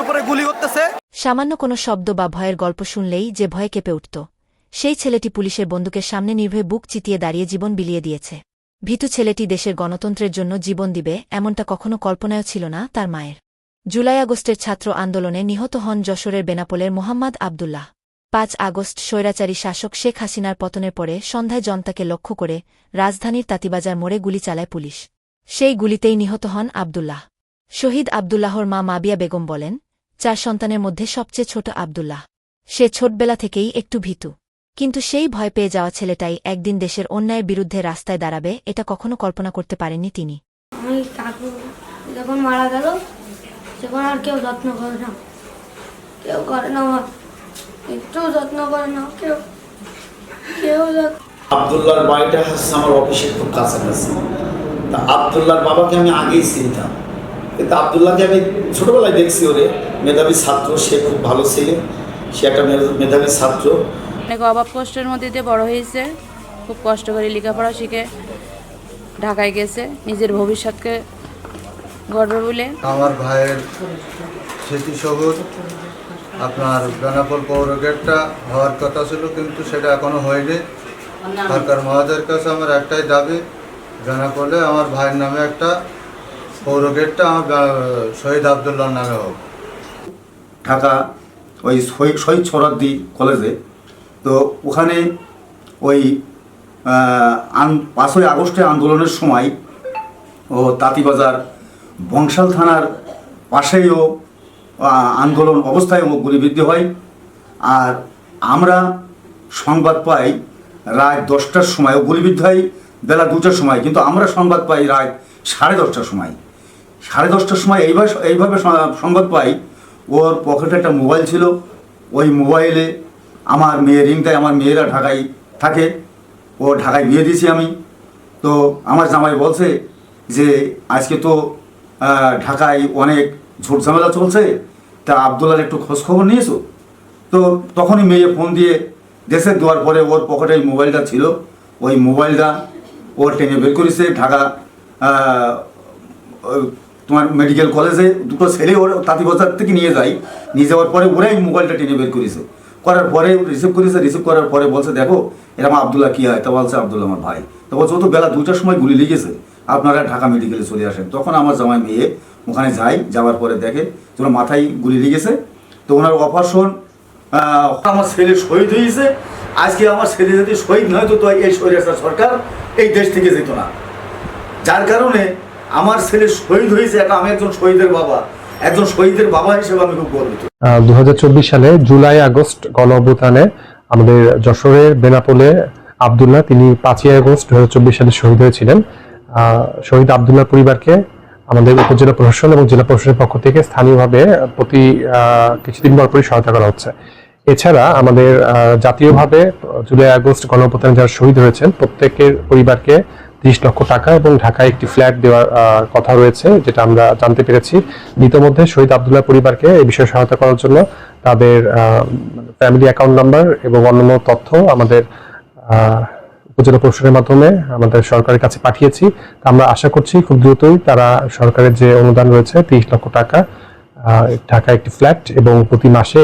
উপরে গুলি করতেছে। সামান্য কোনো শব্দ বা ভয়ের গল্প শুনলেই যে ভয়ে কেঁপে উঠত। সেই ছেলেটি পুলিশের বন্দুকের সামনে নির্ভয়ে বুক চিতিয়ে দাঁড়িয়ে জীবন বিলিয়ে দিয়েছে। ভীতু ছেলেটি দেশের গণতন্ত্রের জন্য জীবন দিবে, এমনটা কখনো কল্পনায়ও ছিল না তার মায়ের। জুলাই আগস্টের ছাত্র আন্দোলনে নিহত হন যশোরের বেনাপোলের মোহাম্মদ আবদুল্লাহ। পাঁচ আগস্ট স্বৈরাচারী শাসক শেখ হাসিনার পতনের পরে সন্ধ্যায় জনতাকে লক্ষ্য করে রাজধানীর তাঁতিবাজার মোড়ে গুলি চালায় পুলিশ। সেই গুলিতেই নিহত হন আবদুল্লাহ। শহীদ আবদুল্লাহর মা মাবিয়া বেগম বলেন চার সন্তানের মধ্যে সবচেয়ে ছোট আবদুল্লাহ। সে ছোটবেলা থেকেই একটু ভীতু। কিন্তু সেই ভয় পেয়ে যাওয়া ছেলেটাই একদিন দেশের অন্যায়ের বিরুদ্ধে রাস্তায় দাঁড়াবে এটা কখনো কল্পনা করতে পারেননি তিনি। আমি কাকু যখন মারা গেল তখন আর কেউ যত্ন করে না। কেউ করে না আমার। একটু যত্ন করে না কেউ কেউ বাড়িটা হচ্ছে আমার অফিসের খুব কাছাকাছি। তা আবদুল্লাহর বাবাকে আমি আগেই চিনতাম। কিন্তু আবদুল্লাহকে আমি ছোটোবেলায় দেখছি ওরে। মেধাবী ছাত্র সে খুব ভালো ছেলে। সে একটা মেধা- মেধাবী ছাত্র। অনেক অভাব কষ্টের মধ্যে দিয়ে বড় হয়েছে। খুব কষ্ট করে লেখাপড়া শিখে ঢাকায় গেছে। নিজের ভবিষ্যৎকে গর্ব বলে। আমার ভাইয়ের স্মৃতিসবুজ আপনার বেনাপোল পৌর গেটটা হওয়ার কথা ছিল কিন্তু সেটা এখনও হয়নি। সরকার মহাদের কাছে আমার একটাই দাবি বেনাপোলে আমার ভাইয়ের নামে একটা পৌর গেটটা শহীদ আবদুল্লাহর নামে হোক। ঢাকা ওই শহীদ সোহরাদ্দি কলেজে। তো ওখানে ওই পাঁচই আগস্টে আন্দোলনের সময় ও তাঁতিবাজার বংশাল থানার পাশেও আন্দোলন অবস্থায় ও গুলিবিদ্ধ হয়। আর আমরা সংবাদ পাই রাত দশটার সময় ও গুলিবিদ্ধ হয়, বেলা দুটার সময়। কিন্তু আমরা সংবাদ পাই রাত সাড়ে দশটার সময়। সাড়ে দশটার সময় এইভাবে এইভাবে সংবাদ পাই। ওর পকেটে একটা মোবাইল ছিল। ওই মোবাইলে আমার মেয়ের রিংটায় আমার মেয়েরা ঢাকায় থাকে। ও ঢাকায় বিয়ে দিয়েছি আমি। তো আমার জামাই বলছে যে, আজকে তো ঢাকায় অনেক ঝোট ঝামেলা চলছে। তা আবদুল্লার একটু খোঁজ খবর নিয়েছো? তো তখনই মেয়ে ফোন দিয়ে দেশে দেওয়ার পরে ওর পকেটে এই মোবাইলটা ছিল। ওই মোবাইলটা ও টেনে বের করেছে ঢাকা ওই তোমার মেডিকেল কলেজে দুটো ছেলে ওর তাঁতিবাজার থেকে নিয়ে যায়। নিয়ে যাওয়ার পরে ওরাই মোবাইলটা টেনে বের করেছে। করার পরে রিসিভ করেছে রিসিভ করার পরে বলছে, দেখো এরকম আবদুল্লাহ কী হয়? তা বলছে, আবদুল্লাহ আমার ভাই। তো বলছে, ও তো বেলা দুটার সময় গুলি লেগেছে। আপনারা ঢাকা মেডিকেলে চলে আসেন। তখন আমার জামাই মেয়ে ওখানে যাই যাওয়ার পরে দেখে তোমার মাথায় গুলি লেগেছে। তো ওনার অপারেশন আমার ছেলে শহীদ হয়েছে। আজকে আমার ছেলে যদি শহীদ নয় তো এই সরকার এই দেশ থেকে যেত না। যার কারণে আমার ছেলে শহীদ হয়েছে এটা আমি একজন শহীদের বাবা। একজন শহীদের বাবা হিসেবে আমি খুব গর্বিত। দু সালে জুলাই আগস্ট গণ অভ্যুত্থানে আমাদের যশোরের বেনাপোলে আবদুল্লাহ, তিনি পাঁচই আগস্ট দু সালে শহীদ হয়েছিলেন। শহীদ আবদুল্লাহ পরিবারকে আমাদের উপজেলা প্রশাসন এবং জেলা প্রশাসনের পক্ষ থেকে স্থানীয়ভাবে প্রতি কিছুদিন পর পরই সহায়তা করা হচ্ছে। এছাড়া আমাদের জাতীয়ভাবে জুলাই আগস্ট গণ অভ্যুত্থানে যারা শহীদ হয়েছেন, প্রত্যেকের পরিবারকে ত্রিশ লক্ষ টাকা এবং ঢাকায় একটি ফ্ল্যাট দেওয়ার কথা রয়েছে, যেটা আমরা জানতে পেরেছি। ইতোমধ্যে শহীদ আবদুল্লাহ পরিবারকে এই বিষয়ে সহায়তা করার জন্য তাদের ফ্যামিলি অ্যাকাউন্ট নাম্বার এবং অন্যান্য তথ্য আমাদের উপজেলা প্রশাসনের মাধ্যমে আমাদের সরকারের কাছে পাঠিয়েছি। তা আমরা আশা করছি খুব দ্রুতই তারা সরকারের যে অনুদান রয়েছে, তিরিশ লক্ষ টাকা ঢাকায় একটি ফ্ল্যাট এবং প্রতি মাসে